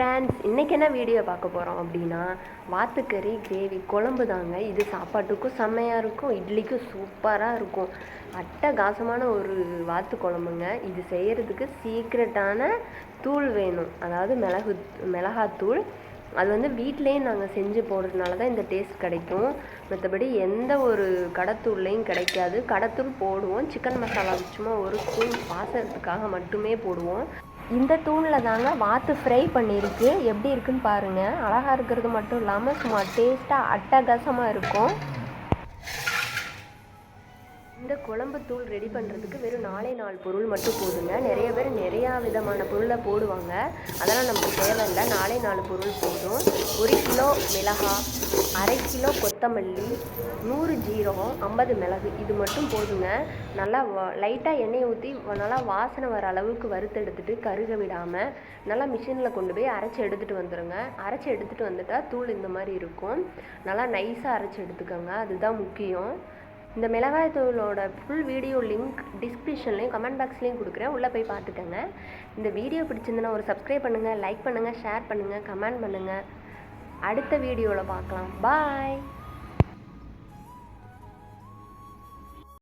Friends இன்றைக்கி என்ன video பார்க்க போகிறோம் அப்படின்னா வாத்துக்கறி கிரேவி குழம்பு தாங்க. இது சாப்பாட்டுக்கும் செம்மையாக இருக்கும். இட்லிக்கும் சூப்பராக இருக்கும். அட்டகாசமான ஒரு வாத்து குழம்புங்க. இது செய்கிறதுக்கு சீக்ரெட்டான தூள் வேணும். அதாவது மிளகு மிளகாத்தூள். அது வந்து வீட்டிலேயே நாங்கள் செஞ்சு போடுறதுனால தான் இந்த டேஸ்ட் கிடைக்கும். மற்றபடி எந்த ஒரு கடத்தூள்லையும் கிடைக்காது. கடத்தூள் போடுவோம். சிக்கன் மசாலா சும்மா ஒரு ஸ்பூன் வாசத்துக்காக மட்டுமே போடுவோம். இந்த தூணில் தாங்க வாத்து ஃப்ரை பண்ணியிருக்கு எப்படி இருக்குன்னு பாருங்கள் அழகாக இருக்கிறது மட்டும் இல்லாமல் சும்மா டேஸ்ட்டாக அட்டகாசமாக இருக்கும். இந்த குழம்பு தூள் ரெடி பண்ணுறதுக்கு வெறும் நாலே நாலு பொருள் மட்டும் போதுங்க. நிறைய பேர் நிறையா விதமான பொருளை போடுவாங்க. அதெல்லாம் நமக்கு தேவையில்லை. நாலே நாலு பொருள் போதும். ஒரு கிலோ மிளகா அரை கிலோ கொத்தமல்லி நூறு ஜீரகம் ஐம்பது மிளகு. இது மட்டும் போதுங்க. நல்லா லைட்டாக எண்ணெய் ஊற்றி நல்லா வாசனை வர அளவுக்கு வறுத்தெடுத்துட்டு கருக விடாமல் நல்லா மிஷினில் கொண்டு போய் அரைச்சி எடுத்துகிட்டு வந்துடுங்க அரைச்சி எடுத்துகிட்டு வந்துட்டால் தூள் இந்த மாதிரி இருக்கும். நல்லா நைஸாக அரைச்சி எடுத்துக்கோங்க. அதுதான் முக்கியம். இந்த மிளகாய் தூளோட ஃபுல் வீடியோ லிங்க் டிஸ்கிரிப்ஷன்லேயும் கமெண்ட் பாக்ஸ்லேயும் கொடுக்குறேன். உள்ளே போய் பார்த்துக்கோங்க. இந்த வீடியோ பிடிச்சிருந்துன்னா ஒரு சப்ஸ்கிரைப் பண்ணுங்கள் லைக் பண்ணுங்கள் ஷேர் பண்ணுங்கள் கமெண்ட் பண்ணுங்கள் அடுத்த வீடியோவில் பார்க்கலாம் பாய்